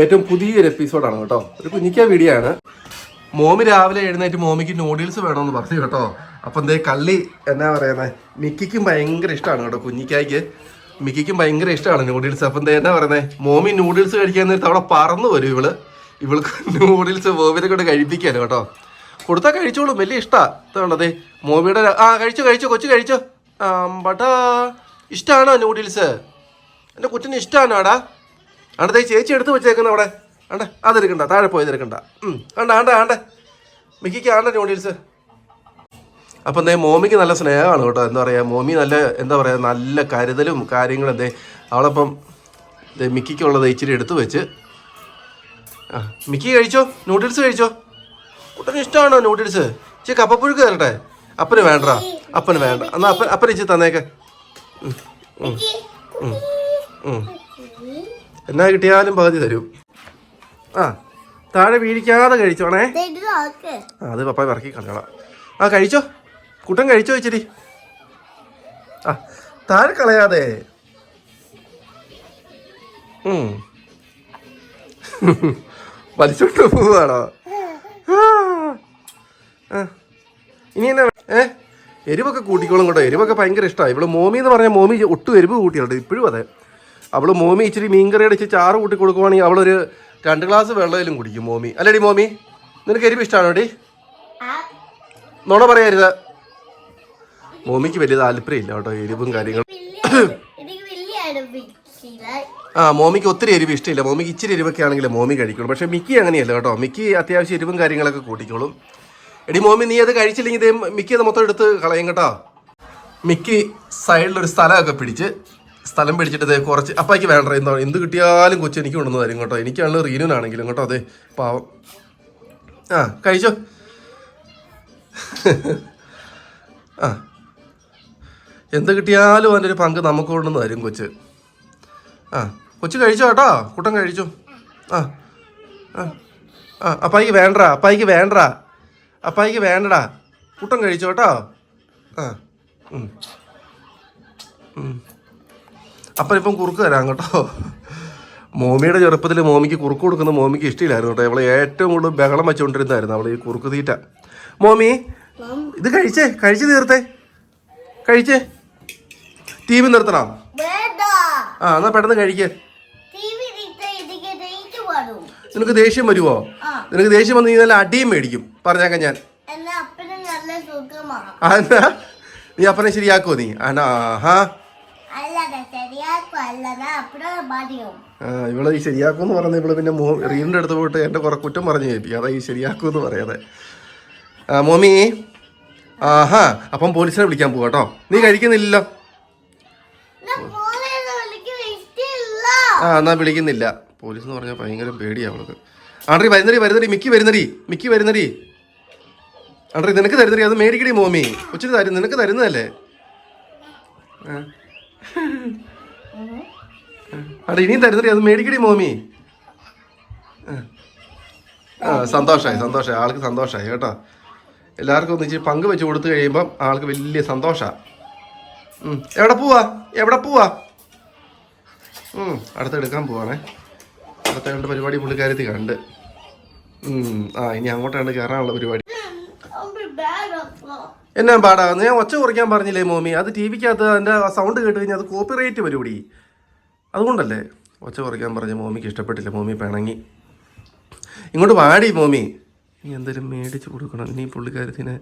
ഏറ്റവും പുതിയൊരു എപ്പിസോഡാണ് കേട്ടോ. ഒരു കുഞ്ഞിക്ക വീഡിയോ ആണ് മോമി രാവിലെ എഴുന്നേറ്റ് മോമിക്ക് നൂഡിൽസ് വേണമെന്ന് പറഞ്ഞു കേട്ടോ. അപ്പം എന്തേ കള്ളി എന്നാ പറയുന്നത് മിക്കിക്കും ഭയങ്കര ഇഷ്ടമാണ് കേട്ടോ കുഞ്ഞിക്കായ്ക്ക്. മിക്കിക്കും ഭയങ്കര ഇഷ്ടമാണ് നൂഡിൽസ് അപ്പം എന്തേ എന്നാ പറയുന്നത് മോമി നൂഡിൽസ് കഴിക്കാൻ നേരത്ത് അവിടെ പറന്നു വരും ഇവൾ. ഇവൾക്ക് നൂഡിൽസ് മോമിനെ കൊണ്ട് കഴിപ്പിക്കാനോ കേട്ടോ. കൊടുത്താൽ കഴിച്ചോളും വലിയ ഇഷ്ടമാണ് അതെ മോമിയുടെ ആ കഴിച്ചോ കഴിച്ചോ കൊച്ചു കഴിച്ചോ. ബട്ടാ ഇഷ്ടമാണോ നൂഡിൽസ് എന്റെ കുറ്റിന് ഇഷ്ടമാണോ ആടാ ആണ്ടേ ചേച്ചി എടുത്ത് വെച്ചേക്കുന്ന അവിടെ. ആണ്ടെ അതെടുക്കണ്ട താഴെ പോയി എടുക്കണ്ട. ആണ്ട ആണ്ട ആണ്ടെ മിക്കിക്ക് ആണ്ട നൂഡിൽസ് അപ്പം എന്തേ മോമിക്ക് നല്ല സ്നേഹമാണ് കേട്ടോ എന്താ പറയുക മോമി നല്ല എന്താ പറയുക നല്ല കരുതലും കാര്യങ്ങളും എന്തേ അവളപ്പം മിക്കിക്കുള്ളത് ഇച്ചിരി എടുത്തു വെച്ച്. ആ മിക്കി കഴിച്ചോ? നൂഡിൽസ് കഴിച്ചോ? കുട്ടന് ഇഷ്ടമാണോ നൂഡിൽസ് ഇച്ചിരി കപ്പപ്പുഴുക്ക് തരട്ടെ? അപ്പന് വേണ്ട അപ്പന് വേണ്ട. എന്നാൽ അപ്പൻ ഇച്ചിരി തന്നേക്കെ. എന്നാ കിട്ടിയാലും പകുതി തരും. ആ താഴെ വീഴിക്കാതെ കഴിച്ചോണേ. ആ അത് പപ്പായ ഇറക്കി കളയണം ആ കഴിച്ചോ. കുട്ടൻ കഴിച്ചോ ഇച്ചിരി. ആ താഴെ കളയാതെ. ഉം. വലിച്ചോണ്ട് പോവാണോ. ഇനി എന്നാ? ഏ എരിവൊക്കെ കൂട്ടിക്കോളും കേട്ടോ. എരിവൊക്കെ ഭയങ്കര ഇഷ്ടമാണ് ഇവിടെ മോമി എന്ന് പറഞ്ഞാൽ മോമി ഒട്ടും എരിവ് കൂട്ടിയുണ്ട് ഇപ്പോഴും അതെ. അവൾ മോമി ഇച്ചിരി മീൻകറി അടിച്ച് ചാറ് കൂട്ടി കൊടുക്കുവാണെങ്കിൽ അവളൊരു രണ്ട് ഗ്ലാസ് വെള്ളയിലും കുടിക്കും മോമി. അല്ലേടി മോമി? നിനക്ക് എരിവ് ഇഷ്ടമാണോ ഡി നുണ പറയരുത്. മോമിക്ക് വലിയ താല്പര്യമില്ല കേട്ടോ എരിവും കാര്യങ്ങളും. ആ മോമിക്ക് ഒത്തിരി എരിവ് ഇഷ്ടമില്ല. മോമിക്ക് ഇച്ചിരി എരിവൊക്കെ ആണെങ്കിൽ മോമി കഴിക്കുള്ളൂ. പക്ഷെ മിക്കി അങ്ങനെയല്ല കേട്ടോ. മിക്കി അത്യാവശ്യം എരിവും കാര്യങ്ങളൊക്കെ കൂട്ടിക്കോളും. എടി മോമി നീ അത് കഴിച്ചില്ലെങ്കിൽ ഇതേ മിക്കി അത് മൊത്തം എടുത്ത് കളയും കേട്ടോ. മിക്കി സൈഡിലൊരു സ്ഥലമൊക്കെ പിടിച്ച് സ്ഥലം പിടിച്ചിട്ട് കുറച്ച് അപ്പായ്ക്ക് വേണ്ട എന്താ എന്ത് കിട്ടിയാലും കൊച്ചു എനിക്ക് കൊണ്ടുവന്ന് തരും കേട്ടോ. എനിക്കാണല്ലോ റീനുനാണെങ്കിലും കേട്ടോ അതെ പാവം. ആ കഴിച്ചോ. ആ. എന്ത് കിട്ടിയാലും അതിന്റെ ഒരു പങ്ക് നമുക്ക് കൊണ്ടുവന്ന് തരും കൊച്ച്. ആ കൊച്ചു കഴിച്ചോ കേട്ടോ. കുട്ടൻ കഴിച്ചു. ആ ആ ആ അപ്പായിക്ക് വേണ്ടടാ അപ്പായിക്ക് വേണ്ടടാ അപ്പായിക്ക് വേണ്ടടാ. കുട്ടൻ കഴിച്ചോ കേട്ടോ. ആ ഇപ്പം കുറുക്ക് തരാം കേട്ടോ. മോമിയുടെ ചെറുപ്പത്തിൽ മോമിക്ക് കുറുക്ക് കൊടുക്കുന്ന മോമിക്ക് ഇഷ്ടമില്ലായിരുന്നു കേട്ടോ. അവളെ ഏറ്റവും കൂടുതൽ ബഹളം വെച്ചുകൊണ്ടിരുന്നായിരുന്നു അവൾ ഈ കുറുക്ക് തീറ്റ. മോമി ഇത് കഴിച്ചേ കഴിച്ചു തീർത്തേ. കഴിച്ചേ. ടി വി നിർത്തണം ആ എന്നാ പെട്ടെന്ന് കഴിക്കേ. നിനക്ക് ദേഷ്യം വരുമോ നിനക്ക് ദേഷ്യം വന്നു കഴിഞ്ഞാൽ അടിയും മേടിക്കും. പറഞ്ഞേക്കാം ഞാൻ. എന്നാ നല്ല നീ അപ്പനെ ശരിയാക്കുമോ നീ? ആണാ ഹാ ഈ ശരിയാക്കും അല്ലാതെ അപ്പഴ ഇവളെ പറഞ്ഞ ഇവൾ പിന്നെ റീലിന്റെ റീലിന്റെ അടുത്ത് പോയിട്ട് എന്റെ കുറെ കുറ്റം പറഞ്ഞു കേൾപ്പിക്കും അതാ ഈ ശരിയാക്കൂന്ന് പറയാതെ. ആ മോമി. ആഹാ അപ്പം പോലീസിനെ വിളിക്കാൻ പോവാ കേട്ടോ. നീ കഴിക്കുന്നില്ലല്ലോ. ആ എന്നാ വിളിക്കുന്നില്ല. പോലീസ് എന്ന് പറഞ്ഞാൽ ഭയങ്കര പേടിയാണ് അവൾക്ക്. ആണ്ട്രി വരുന്നടി വരുന്നടി മിക്കി വരുന്നടി മിക്കി വരുന്നടി. ആണ്ട്രി നിനക്ക് തരുന്നടി അത് മേടിക്കടി മോമി. കൊച്ചിന് തരും നിനക്ക് തരുന്നതല്ലേ? ആ. ആണ്ട്രി ഇനിയും തരുന്നടി അത് മേടിക്കടി മോമി. ആ. സന്തോഷമായി സന്തോഷമായി ആൾക്ക് സന്തോഷമായി കേട്ടോ. എല്ലാവർക്കും ഒന്നിച്ച് പങ്ക് വെച്ച് കൊടുത്തു കഴിയുമ്പം ആൾക്ക് വലിയ സന്തോഷമാണ് എവിടെ പോവാ? എവിടെ പോവാ? അടുത്തെടുക്കാൻ പോവാണേ. അടുത്ത കണ്ട് പരിപാടി പുള്ളിക്കാരത്തി കണ്ട്. ആ ഇനി അങ്ങോട്ടാണ് കയറാനുള്ള പരിപാടി. എന്നാ പാടാ ഞാൻ ഒച്ച കുറയ്ക്കാൻ പറഞ്ഞില്ലേ മോമി? അത് ടി വിക്കകത്ത് അതിന്റെ സൗണ്ട് കേട്ട് കഴിഞ്ഞാൽ അത് കോപ്പി റേറ്റ് വരുകൂടി അതുകൊണ്ടല്ലേ ഒച്ച കുറയ്ക്കാൻ പറഞ്ഞ മോമിക്ക് ഇഷ്ടപ്പെട്ടില്ല. മോമി പിണങ്ങി. ഇങ്ങോട്ട് വാടി മോമി. നീ എന്തെങ്കിലും മേടിച്ച് കൊടുക്കണം. നീ പുള്ളിക്കാരത്തിന്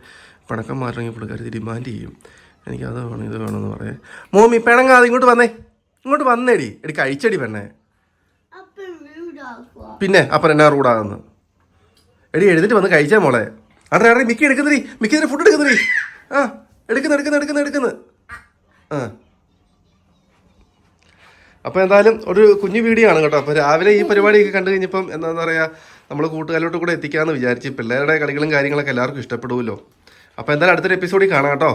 പണക്കം മാറണമെങ്കിൽ പുള്ളിക്കാരത്തി ഡിമാൻഡ് ചെയ്യും. എനിക്ക് അത് വേണം ഇത് വേണമെന്ന് പറയാം. മോമി പിണങ്ങാതെ ഇങ്ങോട്ട് വന്നേ. ഇങ്ങോട്ട് വന്നേടി. എടി കഴിച്ചടി പെണ്ണേ. പിന്നെ അപ്പം എന്നാ റൂഡാകുന്നു എടി എഴുതിട്ട് വന്ന് കഴിച്ചാ മോളെ. അടേ അടേ മിക്കി എടുക്കുന്നതി മിക്കി ഇതിന് ഫുഡ് എടുക്കുന്നടി ആ എടുക്കുന്നു എടുക്കുന്നു എടുക്കുന്നു എടുക്കുന്നു ആ. അപ്പോൾ എന്തായാലും ഒരു കുഞ്ഞു വീഡിയോ ആണ് കേട്ടോ. അപ്പോൾ രാവിലെ ഈ പരിപാടിയൊക്കെ കണ്ടു കഴിഞ്ഞപ്പം എന്താണെന്ന് പറയുക നമ്മൾ കൂട്ടുകാരിലോട്ട് കൂടെ എത്തിക്കാമെന്ന് വിചാരിച്ച് പിള്ളേരുടെ കളികളും കാര്യങ്ങളൊക്കെ എല്ലാവർക്കും ഇഷ്ടപ്പെടുമല്ലോ അപ്പോൾ എന്തായാലും അടുത്തൊരു എപ്പിസോഡിൽ കാണാം കേട്ടോ.